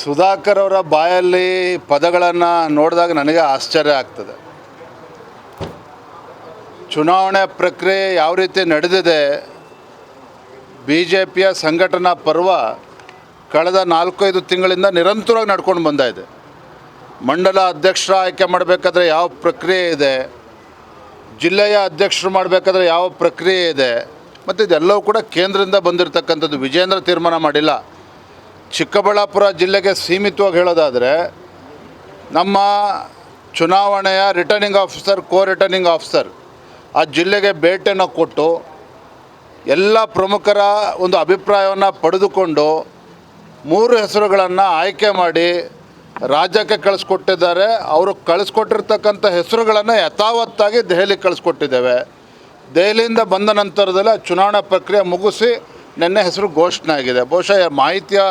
ಸುಧಾಕರ್ ಅವರ ಬಾಯಲ್ಲಿ ಪದಗಳನ್ನು ನೋಡಿದಾಗ ನನಗೆ ಆಶ್ಚರ್ಯ ಆಗ್ತದೆ. ಚುನಾವಣೆ ಪ್ರಕ್ರಿಯೆ ಯಾವ ರೀತಿ ನಡೆದಿದೆ ಬಿ ಜೆ ಪಿಯ ಸಂಘಟನಾ ಪರ್ವ ಕಳೆದ ನಾಲ್ಕೈದು ತಿಂಗಳಿಂದ ನಿರಂತರವಾಗಿ ನಡ್ಕೊಂಡು ಬಂದ ಇದೆ. ಮಂಡಲ ಅಧ್ಯಕ್ಷರ ಆಯ್ಕೆ ಮಾಡಬೇಕಾದ್ರೆ ಯಾವ ಪ್ರಕ್ರಿಯೆ ಇದೆ, ಜಿಲ್ಲೆಯ ಅಧ್ಯಕ್ಷರು ಮಾಡಬೇಕಾದ್ರೆ ಯಾವ ಪ್ರಕ್ರಿಯೆ ಇದೆ ಮತ್ತು ಇದೆಲ್ಲವೂ ಕೂಡ ಕೇಂದ್ರದಿಂದ ಬಂದಿರತಕ್ಕಂಥದ್ದು ವಿಜೇಂದ್ರ ತೀರ್ಮಾನ ಮಾಡಿಲ್ಲ. ಚಿಕ್ಕಬಳ್ಳಾಪುರ ಜಿಲ್ಲೆಗೆ ಸೀಮಿತವಾಗಿ ಹೇಳೋದಾದರೆ, ನಮ್ಮ ಚುನಾವಣೆಯ returning officer co returning officer ಆ ಜಿಲ್ಲೆಗೆ ಭೇಟಿಯನ್ನು ಕೊಟ್ಟು ಎಲ್ಲ ಪ್ರಮುಖರ ಒಂದು ಅಭಿಪ್ರಾಯವನ್ನು ಪಡೆದುಕೊಂಡು ಮೂರು ಹೆಸರುಗಳನ್ನು ಆಯ್ಕೆ ಮಾಡಿ ರಾಜ್ಯಕ್ಕೆ ಕಳಿಸ್ಕೊಟ್ಟಿದ್ದಾರೆ. ಅವರು ಕಳಿಸ್ಕೊಟ್ಟಿರ್ತಕ್ಕಂಥ ಹೆಸರುಗಳನ್ನು ಯಥಾವತ್ತಾಗಿ ದೆಹಲಿಗೆ ಕಳಿಸ್ಕೊಟ್ಟಿದ್ದೇವೆ. ದೆಹಲಿಯಿಂದ ಬಂದ ನಂತರದಲ್ಲಿ ಚುನಾವಣಾ ಪ್ರಕ್ರಿಯೆ ಮುಗಿಸಿ ನಿನ್ನೆ ಹೆಸರು ಘೋಷಣೆ ಆಗಿದೆ. ಬಹುಶಃ ಮಾಹಿತಿಯ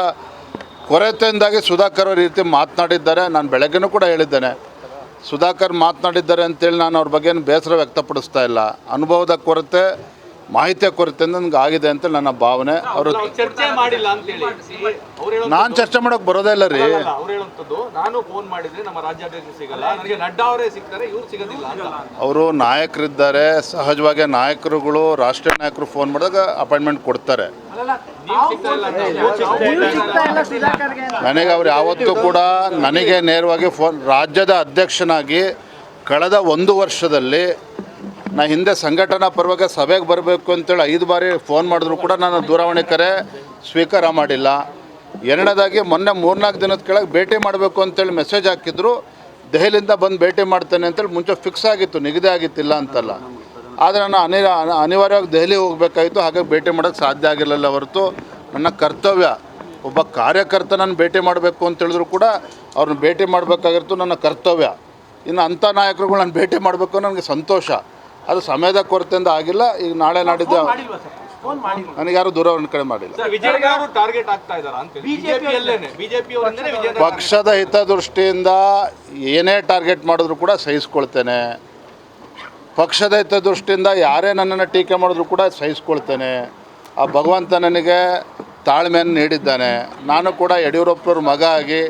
ಕೊರತೆಯಿಂದಾಗಿ ಸುಧಾಕರ್ ಅವರು ರೀತಿ ಮಾತನಾಡಿದ್ದಾರೆ. ನಾನು ಬೆಳಗ್ಗೆನೂ ಕೂಡ ಹೇಳಿದ್ದೇನೆ. ಸುಧಾಕರ್ ಮಾತನಾಡಿದ್ದಾರೆ ಅಂತೇಳಿ ನಾನು ಅವ್ರ ಬಗ್ಗೆ ಬೇಸರ ವ್ಯಕ್ತಪಡಿಸ್ತಾ ಇಲ್ಲ. ಅನುಭವದ ಕೊರತೆ ಮಾಹಿತಿಯ ಕೊರತೆ ನನಗೆ ಆಗಿದೆ ಅಂತ ನನ್ನ ಭಾವನೆ. ಅವರು ಚರ್ಚೆ ಮಾಡಿಲ್ಲ ಅಂತೇಳಿ. ನಾನು ಚರ್ಚೆ ಮಾಡೋಕೆ ಬರೋದೇ ಇಲ್ಲ ರೀ. ಅವ್ರು ಹೇಳುವಂಥದ್ದು ನಾನು ಫೋನ್ ಮಾಡಿದ್ರೆ ನಮ್ಮ ರಾಜ್ಯಾಧ್ಯಕ್ಷರು ಸಿಗಲ್ಲ. ನನಗೆ ನಡ್ಡಾ ಅವರೇ ಸಿಗ್ತಾರೆ ಇವ್ರು ಸಿಗೋದಿಲ್ಲ ಅಂತ. ಅವರು ನಾಯಕರಿದ್ದಾರೆ. ಸಹಜವಾಗಿ ನಾಯಕರುಗಳು ರಾಷ್ಟ್ರೀಯ ನಾಯಕರು ಫೋನ್ ಮಾಡಿದಾಗ ಅಪಾಯಿಂಟ್ಮೆಂಟ್ ಕೊಡ್ತಾರೆ. ನೀವು ಸಿಗ್ತಾ ಇಲ್ಲ ಅಂತ ನನಗೆ ಅವ್ರು ಯಾವತ್ತೂ ಕೂಡ ನನಗೆ ನೇರವಾಗಿ ಫೋನ್ ರಾಜ್ಯದ ಅಧ್ಯಕ್ಷನಾಗಿ ಕಳೆದ ಒಂದು ವರ್ಷದಲ್ಲಿ ನಾ ಹಿಂದೆ ಸಂಘಟನಾ ಪರವಾಗಿ ಸಭೆಗೆ ಬರಬೇಕು ಅಂತೇಳಿ ಐದು ಬಾರಿ ಫೋನ್ ಮಾಡಿದ್ರು ಕೂಡ ನಾನು ದೂರವಾಣಿ ಕರೆ ಸ್ವೀಕಾರ ಮಾಡಿಲ್ಲ. ಎರಡನೇದಾಗಿ ಮೊನ್ನೆ ಮೂರ್ನಾಲ್ಕು ದಿನದ ಕೆಳಗೆ ಭೇಟಿ ಮಾಡಬೇಕು ಅಂತೇಳಿ ಮೆಸೇಜ್ ಹಾಕಿದ್ರು. ದೆಹಲಿಯಿಂದ ಬಂದು ಭೇಟಿ ಮಾಡ್ತೇನೆ ಅಂತೇಳಿ ಮುಂಚೆ ಫಿಕ್ಸ್ ಆಗಿತ್ತು, ನಿಗದಿ ಆಗಿತ್ತಿಲ್ಲ ಅಂತಲ್ಲ. ಆದರೆ ನಾನು ಅನಿ ಅನಿವಾರ್ಯವಾಗಿ ದೆಹಲಿ ಹೋಗಬೇಕಾಗಿತ್ತು ಹಾಗಾಗಿ ಭೇಟಿ ಮಾಡೋಕ್ಕೆ ಸಾಧ್ಯ ಆಗಿರಲಿಲ್ಲ ಹೊರತು ನನ್ನ ಕರ್ತವ್ಯ, ಒಬ್ಬ ಕಾರ್ಯಕರ್ತನನ್ನು ಭೇಟಿ ಮಾಡಬೇಕು ಅಂತ ಹೇಳಿದ್ರು ಕೂಡ ಅವ್ರನ್ನ ಭೇಟಿ ಮಾಡಬೇಕಾಗಿರ್ತು ನನ್ನ ಕರ್ತವ್ಯ. ಇನ್ನು ಅಂಥ ನಾಯಕರುಗಳು ನಾನು ಭೇಟಿ ಮಾಡಬೇಕು ನನಗೆ ಸಂತೋಷ. ಅದು ಸಮಯದ ಕೊರತೆಯಿಂದ ಆಗಿಲ್ಲ ಈಗ ನಾಳೆ ನಾಡಿದ್ದು ನನಗೆ ಯಾರು ದೂರವಾಣಿ ಕಡೆ ಮಾಡಿಲ್ಲ. ಸರ್ ವಿಜಯ್ ಟಾರ್ಗೆಟ್ ಆಗ್ತಾ ಇದಾರ ಅಂತ ಬಿಜೆಪಿಯಲ್ಲೇನೆ ಬಿಜೆಪಿ ಅವರಿಂದನೇ ವಿಜೇಂದ್ರ ಪಕ್ಷದ ಹಿತದೃಷ್ಟಿಯಿಂದ ಏನೇ ಟಾರ್ಗೆಟ್ ಮಾಡಿದ್ರು ಕೂಡ ಸಹಿಸ್ಕೊಳ್ತೇನೆ. ಪಕ್ಷದ ಹಿತದೃಷ್ಟಿಯಿಂದ ಯಾರೇ ನನ್ನನ್ನು ಟೀಕೆ ಮಾಡಿದ್ರು ಕೂಡ ಸಹಿಸ್ಕೊಳ್ತೇನೆ. ಆ ಭಗವಂತ ನನಗೆ ತಾಳ್ಮೆಯನ್ನು ನೀಡಿದ್ದಾನೆ. ನಾನು ಕೂಡ ಯಡಿಯೂರಪ್ಪನವ್ರ ಮಗ ಆಗಿ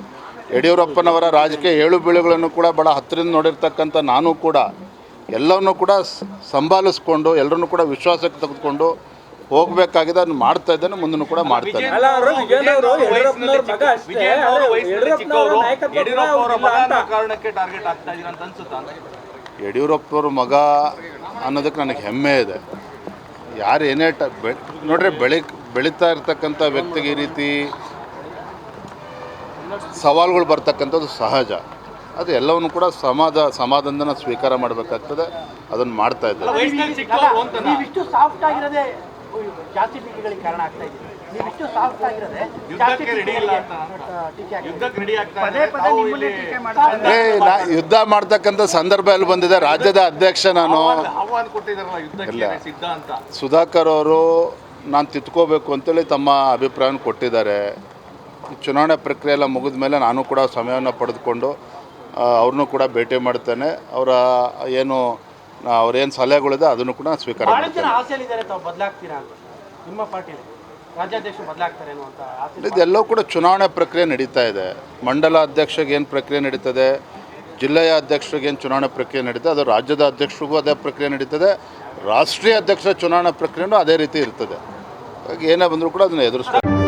ಯಡಿಯೂರಪ್ಪನವರ ರಾಜಕೀಯ ಏಳು ಬೀಳುಗಳನ್ನು ಕೂಡ ಬಹಳ ಹತ್ತಿರದಿಂದ ನೋಡಿರ್ತಕ್ಕಂಥ ನಾನು ಕೂಡ ಎಲ್ಲವನ್ನೂ ಕೂಡ ಸಂಭಾಲಿಸ್ಕೊಂಡು ಎಲ್ಲರನ್ನೂ ಕೂಡ ವಿಶ್ವಾಸಕ್ಕೆ ತೆಗೆದುಕೊಂಡು ಹೋಗಬೇಕಾಗಿದೆ ಅದನ್ನು ಮಾಡ್ತಾ ಇದ್ದೇನೆ ಮುಂದೂ ಕೂಡ ಮಾಡ್ತಾ ಯಡಿಯೂರಪ್ಪ ಅವರ ಯಡಿಯೂರಪ್ಪನವ್ರ ಮಗ ಅನ್ನೋದಕ್ಕೆ ನನಗೆ ಹೆಮ್ಮೆ ಇದೆ. ಯಾರು ಏನೇ ಟ ಬೆ ನೋಡ್ರಿ ಬೆಳಿ ಬೆಳೀತಾ ಇರ್ತಕ್ಕಂಥ ವ್ಯಕ್ತಿಗೆ ಈ ರೀತಿ ಸವಾಲುಗಳು ಬರ್ತಕ್ಕಂಥದ್ದು ಸಹಜ. ಅದು ಎಲ್ಲವನ್ನು ಕೂಡ ಸಮಾಧ ಸಮಾಧಾನದಿಂದ ಸ್ವೀಕಾರ ಮಾಡಬೇಕಾಗ್ತದೆ. ಅದನ್ನು ಮಾಡ್ತಾ ಇದ್ದೇವೆ ವಯಸ್ಸಿನಲ್ಲಿ ಚಿಕ್ಕವರು ಸಾಫ್ಟ್ ಆಗಿರೋದೇ ಜಾಸ್ತಿ ಟೀಕೆಗಳಿಗೆ ಕಾರಣ ಆಗ್ತಾ ಇದೆ. ನೀವಿಷ್ಟು ಸಾಫ್ಟ್ ಆಗಿರೋದೇ ಜಾಸ್ತಿ ಯುದ್ಧಕ್ಕೆ ರೆಡಿ ಇಲ್ಲ ಅಂತ. ಟೀಕೆ ಆಗ್ತಾ ಇದೆ. ಯುದ್ಧಕ್ಕೆ ರೆಡಿ ಆಗ್ತಾ ಪದೇ ಇದ್ದಾರೆ. ಯುದ್ಧ ಮಾಡ್ತಕ್ಕಂಥ ಸಂದರ್ಭ ಎಲ್ಲಿ ಬಂದಿದೆ? ರಾಜ್ಯದ ಅಧ್ಯಕ್ಷ ನಾನು ಸುಧಾಕರ್ ಅವರು ನಾನು ತಿತ್ಕೋಬೇಕು ಅಂತೇಳಿ ತಮ್ಮ ಅಭಿಪ್ರಾಯವನ್ನು ಕೊಟ್ಟಿದ್ದಾರೆ. ಈ ಚುನಾವಣೆ ಪ್ರಕ್ರಿಯೆ ಎಲ್ಲ ಮುಗಿದ ಮೇಲೆ ನಾನು ಕೂಡ ಸಮಯವನ್ನು ಪಡೆದುಕೊಂಡು ಅವ್ರನ್ನೂ ಕೂಡ ಭೇಟಿ ಮಾಡ್ತೇನೆ. ಅವರ ಏನು ಅವ್ರೇನು ಸಲಹೆಗಳಿದೆ ಅದನ್ನು ಕೂಡ ಸ್ವೀಕಾರ ಬಹಳ ಜನ ಮಾಡ್ತೇನೆ. ಆಸೆಯಲ್ಲಿದ್ದಾರೆ ತಾವು ಬದಲಾಗ್ತೀರಾ ಅಂತ. ನಿಮ್ಮ ಪಾರ್ಟಿಯಲ್ಲಿ ರಾಜ್ಯಾಧ್ಯಕ್ಷರು ಬದಲಾಗ್ತಾರೆ ಅನ್ನುವಂಥ ಆಸೆ ಇದೆಲ್ಲವೂ ಕೂಡ ಚುನಾವಣೆ ಪ್ರಕ್ರಿಯೆ ನಡೀತಾ ಇದೆ. ಮಂಡಲ ಅಧ್ಯಕ್ಷಗೆ ಏನು ಪ್ರಕ್ರಿಯೆ ನಡೀತದೆ ಜಿಲ್ಲೆಯ ಅಧ್ಯಕ್ಷರಿಗೆ ಏನು ಚುನಾವಣೆ ಪ್ರಕ್ರಿಯೆ ನಡೀತದೆ ಅದು ರಾಜ್ಯದ ಅಧ್ಯಕ್ಷರಿಗೂ ಅದೇ ಪ್ರಕ್ರಿಯೆ ನಡೀತದೆ ರಾಷ್ಟ್ರೀಯ ಅಧ್ಯಕ್ಷರ ಚುನಾವಣಾ ಪ್ರಕ್ರಿಯೆನೂ ಅದೇ ರೀತಿ ಇರ್ತದೆ. ಹಾಗಾಗಿ ಏನೇ ಬಂದರೂ ಕೂಡ ಅದನ್ನು ಎದುರಿಸ್ಬೇಕು.